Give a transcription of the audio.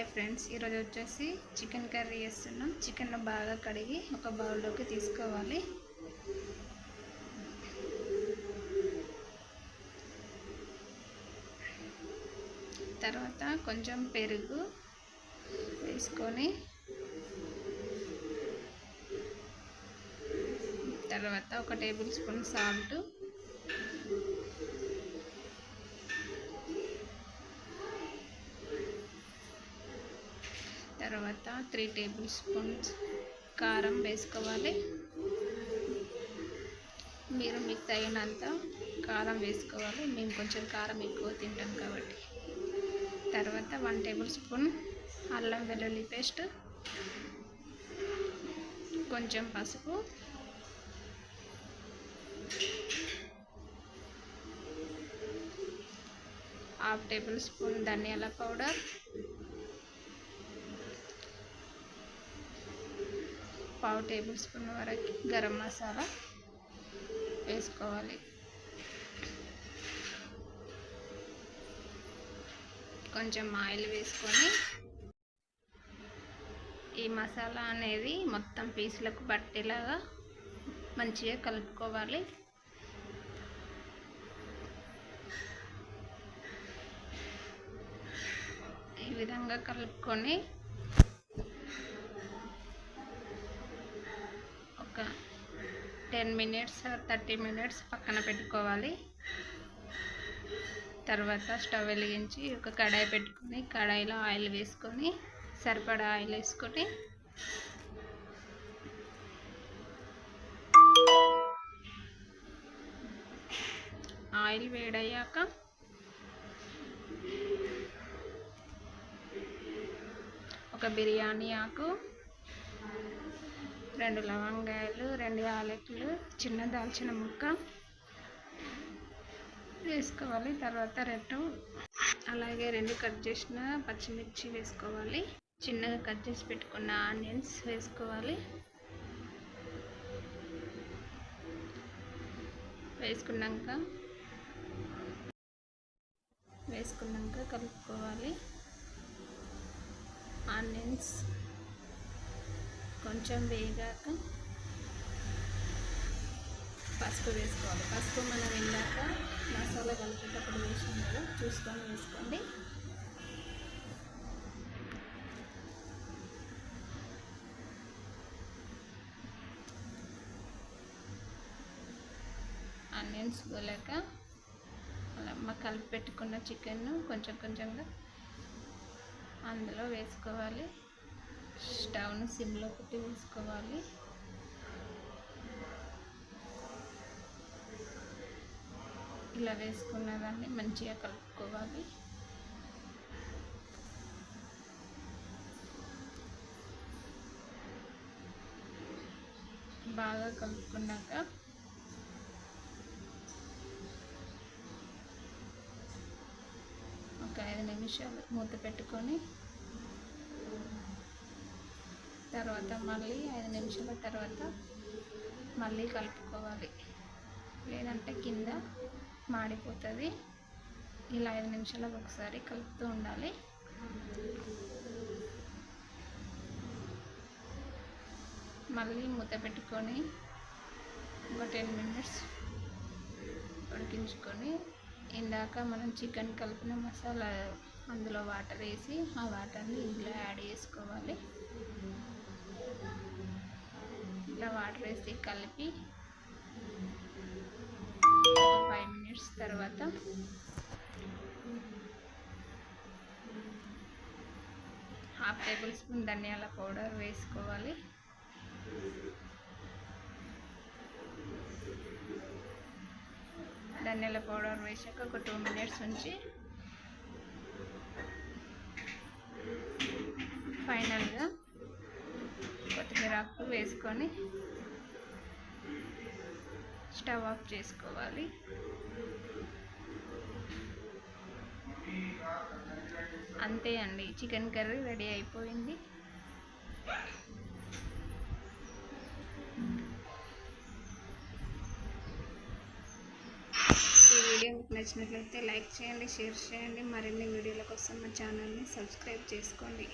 Hi friends ఈరోజు వచ్చేసి chicken curry చేస్తున్నాం. చికెన్ బాగా కడిగి ఒక బౌల్లోకి తీసుకోవాలి. తర్వాత కొంచెం పెరుగు వేసుకొని తర్వాత ఒక టేబుల్ స్పూన్ సాల్ట్ తర్వాత త్రీ టేబుల్ స్పూన్స్ కారం వేసుకోవాలి. మీరు మీకు తగినంత కారం వేసుకోవాలి. మేము కొంచెం కారం ఎక్కువ తింటాం కాబట్టి. తర్వాత వన్ టేబుల్ స్పూన్ అల్లం వెల్లుల్లి పేస్ట్ కొంచెం పసుపు హాఫ్ టేబుల్ స్పూన్ ధనియాల పౌడర్ పావు టేబుల్ స్పూన్ వరకు గరం మసాలా వేసుకోవాలి. కొంచెం ఆయిల్ వేసుకొని ఈ మసాలా అనేది మొత్తం పీసులకు పట్టేలాగా మంచిగా కలుపుకోవాలి. ఈ విధంగా కలుపుకొని ఒక టెన్ మినిట్స్ థర్టీ మినిట్స్ పక్కన పెట్టుకోవాలి. తర్వాత స్టవ్ వెలిగించి ఒక కడాయి పెట్టుకొని కడాయిలో ఆయిల్ వేసుకొని సరిపడా ఆయిల్ వేసుకొని ఆయిల్ వేడయ్యాక ఒక బిర్యానీ ఆకు రెండు లవంగాయలు రెండు యాలకులు చిన్న దాల్చిన ముక్క వేసుకోవాలి. తర్వాత రెండు అలాగే రెండు కట్ చేసిన పచ్చిమిర్చి వేసుకోవాలి. చిన్నగా కట్ చేసి పెట్టుకున్న ఆనియన్స్ వేసుకోవాలి. వేసుకున్నాక వేసుకున్నాక కలుపుకోవాలి. ఆనియన్స్ కొంచెం వేగాక పసుపు వేసుకోవాలి. పసుపు మనం వెళ్ళాక మసాలా కలిపేటప్పుడు వేసాం కదా చూసుకొని వేసుకోండి. ఆనియన్స్ గోలాక అలా కలిపి పెట్టుకున్న చికెన్ కొంచెం కొంచెంగా అందులో వేసుకోవాలి. స్టవ్ను సిమ్లో పెట్టి వేసుకోవాలి. ఇలా వేసుకున్న దాన్ని మంచిగా కలుపుకోవాలి. బాగా కలుపుకున్నాక ఒక ఐదు నిమిషాలు మూత పెట్టుకొని తర్వాత మళ్ళీ ఐదు నిమిషాల తర్వాత మళ్ళీ కలుపుకోవాలి. లేదంటే కింద మాడిపోతుంది. ఇలా ఐదు నిమిషాలకు ఒకసారి కలుపుతూ ఉండాలి. మళ్ళీ మూత పెట్టుకొని ఒక టెన్ మినిట్స్ ఉడికించుకొని ఇందాక మనం చికెన్ కలిపిన మసాలా అందులో వాటర్ వేసి ఆ వాటర్ని ఇందులో యాడ్ చేసుకోవాలి. ఇలా వాటర్ వేసి కలిపి ఫైవ్ మినిట్స్ తర్వాత హాఫ్ టేబుల్ స్పూన్ ధనియాల పౌడర్ వేసుకోవాలి. ధనియాల పౌడర్ వేసాక ఒక టూ మినిట్స్ ఉంచి ఫైనల్గా కొత్తిమీర వేసుకొని స్టవ్ ఆఫ్ చేసుకోవాలి. అంతే అండి చికెన్ కర్రీ రెడీ అయిపోయింది. ఈ వీడియో మీకు నచ్చినట్లయితే లైక్ చేయండి షేర్ చేయండి. మరిన్ని వీడియోల కోసం మా ఛానల్ని సబ్స్క్రైబ్ చేసుకోండి.